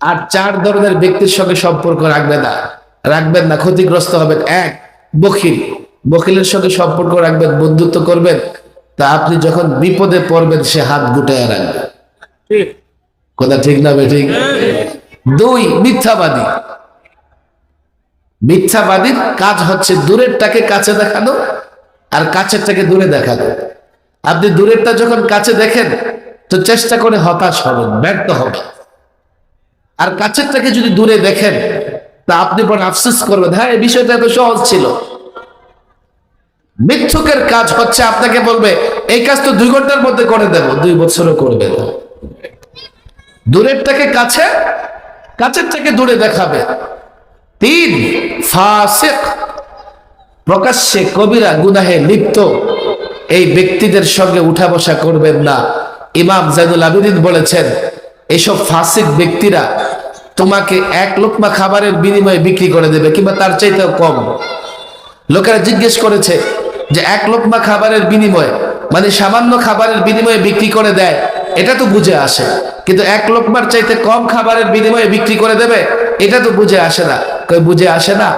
আর চার ধরনের ব্যক্তির সঙ্গে সম্পর্ক রাখবে না। রাখবেন না, ক্ষতিগ্রস্ত হবেন। এক, বখিল। বখিলের সঙ্গে সম্পর্ক রাখবেন, বন্ধুত্ব করবেন। তা আপনি যখন বিপদে পড়বেন, সে হাত গুটায় রাখবে কথা ঠিক না ঠিক? দুই, মিথ্যাবাদী। মিথ্যাবাদীর কাজ হচ্ছে দূরেরটাকে কাছে দেখানো আর কাছেরটাকে দূরে দেখানো। আপনি দূরেরটা যখন কাছে দেখেন, তো চেষ্টা করে হতাশ হবেন, ব্যর্থ হবেন। আর কাছেরটাকে যদি দূরে দেখেন, তা আপনি পরে আফসোস করবেন হ্যাঁ এই বিষয়টা এত সহজ ছিল। মিথ্যুকের কাজ হচ্ছে আপনাকে বলবে, এই কাজ তো দুই ঘণ্টার মধ্যে করে দেব, দুই বছরও করবে না। দূরেরটাকে কাছে, কাছেরটাকে দূরে দেখাবে। তিন, ফাসিক, প্রকাশ্যে কবিরা গুনাহে লিপ্ত, এই ব্যক্তিদের সঙ্গে উঠা বসা করবেন না। ইমাম জাইদুল আবিদিন বলেছেন, এসব ফাসিক ব্যক্তিরা তোমাকে এক লোকমা খাবারের বিনিময়ে বিক্রি করে দেবে কিংবা তার চাইতেও কম। লোকেরা জিজ্ঞেস করেছে যে এক লোকমা খাবারের বিনিময়ে মানে সামান্য খাবারের বিনিময়ে বিক্রি করে দেয়, এটা তো বুঝে আসে। কিন্তু এক লোকমার চাইতে কম খাবারের বিনিময়ে বিক্রি করে দেবে, এটা তো বুঝে আসে না। কই বুঝে আসে না?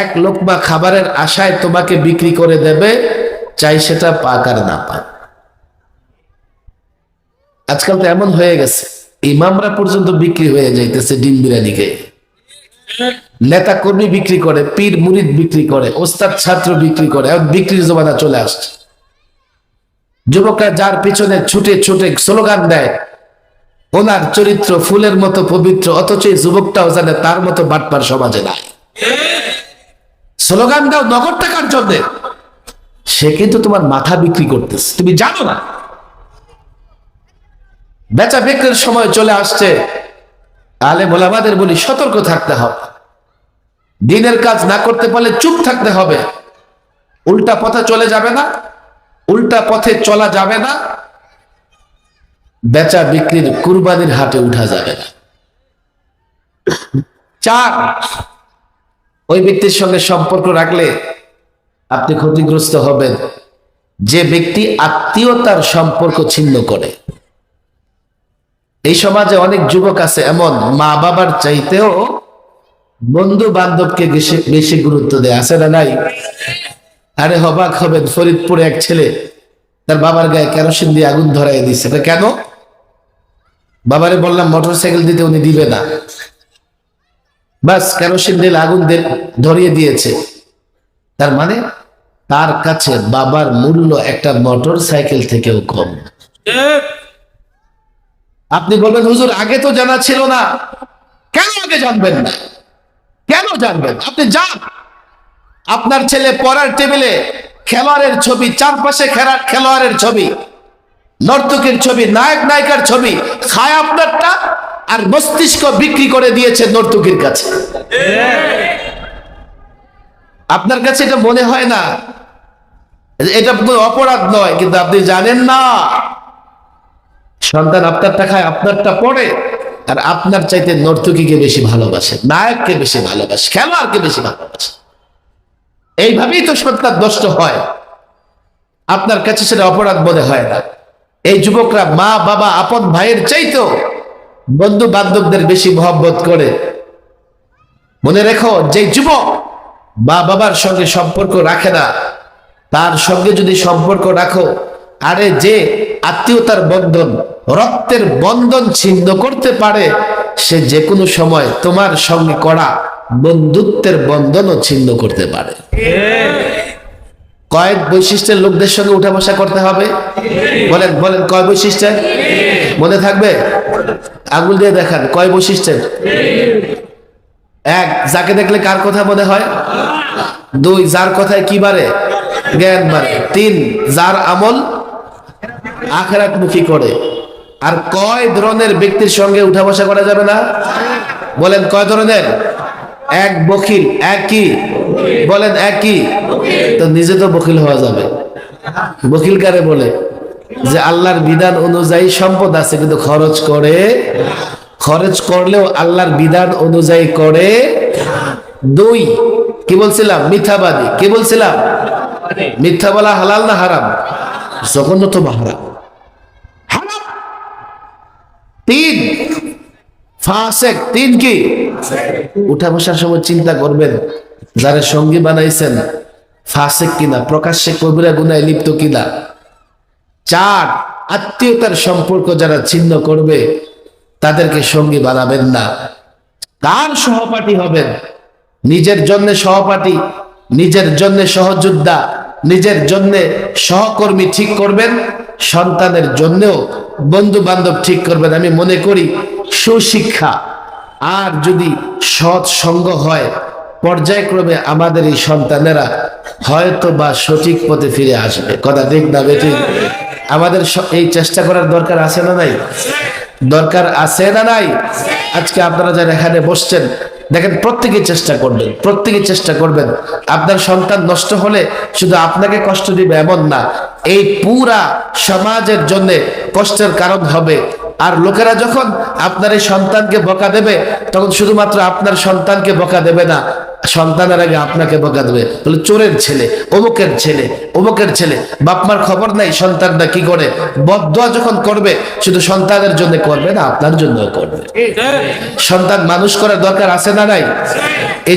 এক লোকমা খাবারের আশায় তোমাকে বিক্রি করে দেবে, চাই সেটা পাক আর না পাক। আজকাল তো এমন হয়ে গেছে। ইমামরা পর্যন্ত বিক্রি হয়ে যাইতেছে ডিম বিরিয়ানি খেয়ে। নেতা কর্মী বিক্রি করে, পীর মুরিদ বিক্রি করে, ওস্তাদ ছাত্র বিক্রি করে বিক্রির জমানা চলে আসছে। যুবকরা যার পিছনে ছুটে ছুটে স্লোগান দেয়, ওনার চরিত্র ফুলের মতো পবিত্র, অথচ যুবকটাও জানে তার মতো বাটপার সমাজে নাই। স্লোগান দাও, নগদ টাকার জন্য। সে কিন্তু তোমার মাথা বিক্রি করতেছে। তুমি জানো না। বেচা বিক্রির সময় চলে আসছে। আলে মোলামাদের বলি, সতর্ক থাকতে হবে। দিনের কাজ না করতে পারলে চুপ থাকতে হবে। উল্টা পথে চলে যাবে না, উল্টা পথে চলা যাবে না। বেচা বিক্রির কুরবানির হাটে উঠা যাবে না। চার, ওই ব্যক্তির সঙ্গে সম্পর্ক রাখলে আপনি ক্ষতিগ্রস্ত হবেন। যে ব্যক্তি আত্মীয়তার সম্পর্ক ছিন্ন করে। এই সমাজে অনেক যুবক আছে এমন মা বাবার চাইতেও বন্ধু বান্ধবকে বেশি গুরুত্ব দেয়, আছে না নাই? আরে হবাক হবেন, ফরিদপুরে এক ছেলে, তার বাবার গায়ে কেরোসিন দিয়ে আগুন ধরাই দিচ্ছে কেন? বাবারে বললাম মোটর সাইকেল দিতে উনি দিবে না। বাস, কেরোসিন দিয়ে আগুন ধরিয়ে দিয়েছে। তার মানে তার কাছে বাবার মূল্য একটা মোটর সাইকেল থেকেও কম। আপনি বলবেন, হুজুর, আগে তো জানা ছিল না। কেন আগে জানবেন না? কেন জানবেন? আপনি যান। আপনার ছেলে পড়ার টেবিলে খেলোয়াড়ের ছবি, চারপাশে খেলা, খেলোয়াড়ের ছবি, নর্তকের ছবি, নায়ক, নায়িকার ছবি, খায় আপনারটা আর মস্তিষ্ক বিক্রি করে দিয়েছে নর্তকীর কাছে। আপনার কাছে এটা মনে হয় না? এটা অপরাধ নয়, কিন্তু আপনি জানেন না। সন্তান আপনারটা খায়, আপনারটা পড়ে, আর আপনার চাইতে নর্তকীকে বেশি ভালোবাসে, নায়ককে বেশি ভালোবাসে, খেলোয়াড়কে বেশি ভালোবাসে। এইভাবেই তো সন্তান নষ্ট হয়। আপনার কাছে সেটা অপরাধ মনে হয় না। এই যুবকরা মা, বাবা, আপন ভাইয়ের চাইতো বন্ধু বান্ধবদের বেশি মহব্বত করে। মনে রেখো যে যুবক মা বাবার সঙ্গে সম্পর্ক রাখে না, তার সঙ্গে যদি সম্পর্ক রাখো আরে যে আত্মীয়তার বন্ধন, রক্তের বন্ধন ছিন্ন করতে পারে, সে যে কোনো সময় তোমার সঙ্গে করা বন্ধুত্বের বন্ধনও ছিন্ন করতে পারে। কয়েক বৈশিষ্ট্যের লোকদের সঙ্গে উঠা বসা করতে হবে। বলেন বলেন, কয় বৈশিষ্ট্যের? মনে থাকবে? আঙুল দিয়ে দেখান, কয় বৈশিষ্ট্যের? এক, যাকে দেখলে কার কথা মনে হয়? দুই, যার কথায় কি বারে? জ্ঞান বাড়ে তিন, যার আমল আখেরাত মুখী করে। আর কয় ধরনের ব্যক্তির সঙ্গে উঠা বসা করা যাবে না? বলেন কয় ধরনের? এক বকিল একই বলেন একই তো নিজে তো বকিল হওয়া যাবে। বকিল কারে বলে? যে আল্লাহর বিধান অনুযায়ী সম্পদ আছে, কিন্তু খরচ করে, খরচ করলেও আল্লাহর বিধান অনুযায়ী করে দুই। কি বলছিলাম? মিথ্যাবাদী। কি বলছিলাম? মিথ্যা বলা হালাল না হারাম? জঘন্য তো হারাম হারাম তিন। ফাসেক, তিন কি? উঠা বসার সময় চিন্তা করবেন, যারা সঙ্গী বানাইছেন, ফাসেক কিনা, প্রকাশ্যে কবিরা গুনায় লিপ্ত কিনা। চার, আত্মীয়তার সম্পর্ক যারা ছিন্ন করবে, তাদেরকে সঙ্গী বানাবেন না। কার সহপাঠী হবেন? নিজের জন্য সহপাঠী, নিজের জন্য সহযোদ্ধা, নিজের জন্য সহকর্মী ঠিক করবেন? সন্তানের জন্যও বন্ধু বান্ধব ঠিক করবেন। আমি মনে করি সুশিক্ষা আর যদি সৎ সঙ্গ হয়, পর্যায়ক্রমে আমাদের এই সন্তানেরা হয়তো বা সঠিক পথে ফিরে আসবে। কথা ঠিক না, বেঠিক? আমাদের এই চেষ্টা করার দরকার আছে না নাই? দরকার আছে না নাই? আজকে আপনারা যারা এখানে বসছেন দেখেন, প্রত্যেকে চেষ্টা করবেন, প্রত্যেকে চেষ্টা করবেন। আপনার সন্তান নষ্ট হলে শুধু আপনাকে কষ্ট দিবে এমন না, এই পুরা সমাজের জন্য কষ্টের কারণ হবে। আর লোকেরা যখন আপনার এই সন্তানকে বকা দেবে তখন শুধুমাত্র আপনার সন্তানকে বকা দেবে না সন্তানের আগে আপনাকে বকা দেবে। বলে চোরের ছেলে অমুকের ছেলে অমুকের ছেলে বাপমার খবর নাই সন্তানটা কি করে? বদয়া যখন করবে শুধু সন্তানের জন্য করবে না আপনার জন্য করবে। সন্তান মানুষ করার দরকার আছে না নাই? এই জন্য